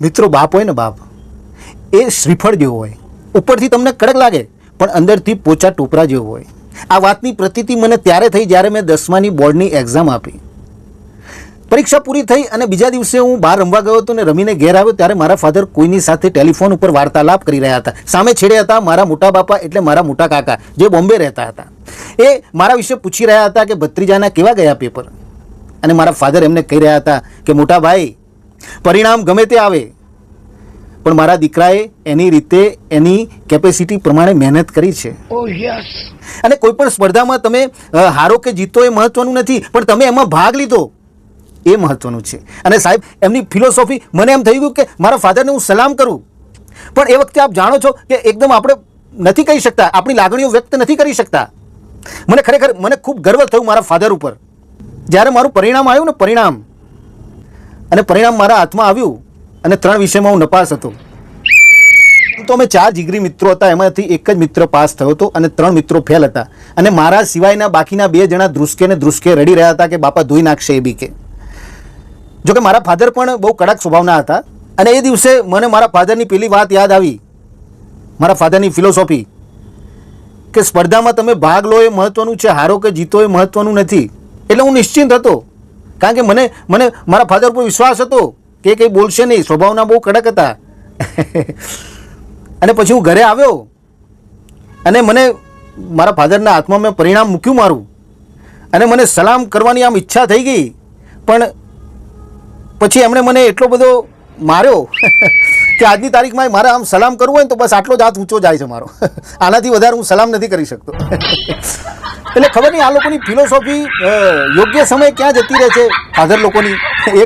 મિત્રો બાપ હોય ને બાપ, એ શ્રીફળ જેવો હોય. ઉપરથી તમને કડક લાગે, પણ અંદરથી પોચા ટોપરા જેવો હોય. આ વાતની પ્રતીતિ મને ત્યારે થઈ જ્યારે મેં દસમાની બોર્ડની એક્ઝામ આપી. પરીક્ષા પૂરી થઈ અને બીજા દિવસે હું બહાર રમવા ગયો હતો ને રમીને ઘેર આવ્યો ત્યારે મારા ફાધર કોઈની સાથે ટેલિફોન ઉપર વાર્તાલાપ કરી રહ્યા હતા. સામે છેડે હતા મારા મોટા બાપા એટલે મારા મોટા કાકા, જે બોમ્બે રહેતા હતા. એ મારા વિશે પૂછી રહ્યા હતા કે ભત્રીજાના કેવા ગયા પેપર અને મારા ફાધર એમને કહી રહ્યા હતા કે, મોટા ભાઈ પરિણામ ગમે તે આવે પણ મારા દીકરાએ એની રીતે એની કેપેસિટી પ્રમાણે મહેનત કરી છે. Oh, અને કોઈ પણ સ્પર્ધામાં તમે હારો કે જીતો એ મહત્વનું નથી પણ તમે એમાં ભાગ લીધો એ મહત્વનું છે. અને સાહેબ એમની ફિલોસોફી મને એમ થઈ ગયું કે મારા ફાધરને હું સલામ કરું. પણ એ વખતે આપ જાણો છો કે એકદમ આપણે નથી કહી શકતા આપણી લાગણીઓ વ્યક્ત નથી કરી શકતા. મને ખરેખર મને ખૂબ ગર્વ થયું મારા ફાધર ઉપર. જ્યારે મારું પરિણામ આવ્યું ને પરિણામ અને પરિણામ મારા હાથમાં આવ્યું અને ત્રણ વિષયમાં હું નપાસ હતો. તો અમે ચાર જીગરી મિત્રો હતા, એમાંથી એક જ મિત્ર પાસ થયો હતો અને ત્રણ મિત્રો ફેલ હતા. અને મારા સિવાયના બાકીના બે જણા ધ્રુસકે ને ધ્રુસકે રડી રહ્યા હતા કે બાપા ધોઈ નાખશે એ બી કે. જોકે મારા ફાધર પણ બહુ કડક સ્વભાવના હતા અને એ દિવસે મને મારા ફાધરની પેલી વાત યાદ આવી. મારા ફાધરની ફિલોસોફી કે સ્પર્ધામાં તમે ભાગ લો એ મહત્વનું છે, હારો કે જીતો એ મહત્વનું નથી. એટલે હું નિશ્ચિંત હતો. કારણ કે મને મને, મારા ફાધર ઉપર વિશ્વાસ હતો કે કંઈ બોલશે નહીં. સ્વભાવના બહુ કડક હતા. અને પછી હું ઘરે આવ્યો અને મને મારા ફાધરના હાથમાં મેં પરિણામ મૂક્યું મારું. અને મને સલામ કરવાની આમ ઈચ્છા થઈ ગઈ. પણ પછી એમણે મને એટલો બધો માર્યો કે આજની તારીખમાં મારે આમ સલામ કરવું હોય તો બસ આટલો જ હાથ ઊંચો જાય છે મારો. આનાથી વધારે હું સલામ નથી કરી શકતો. એટલે ખબર નહીં આ લોકોની ફિલોસોફી યોગ્ય સમય ક્યાં જતી રહે છે? ફાધર લોકોની એક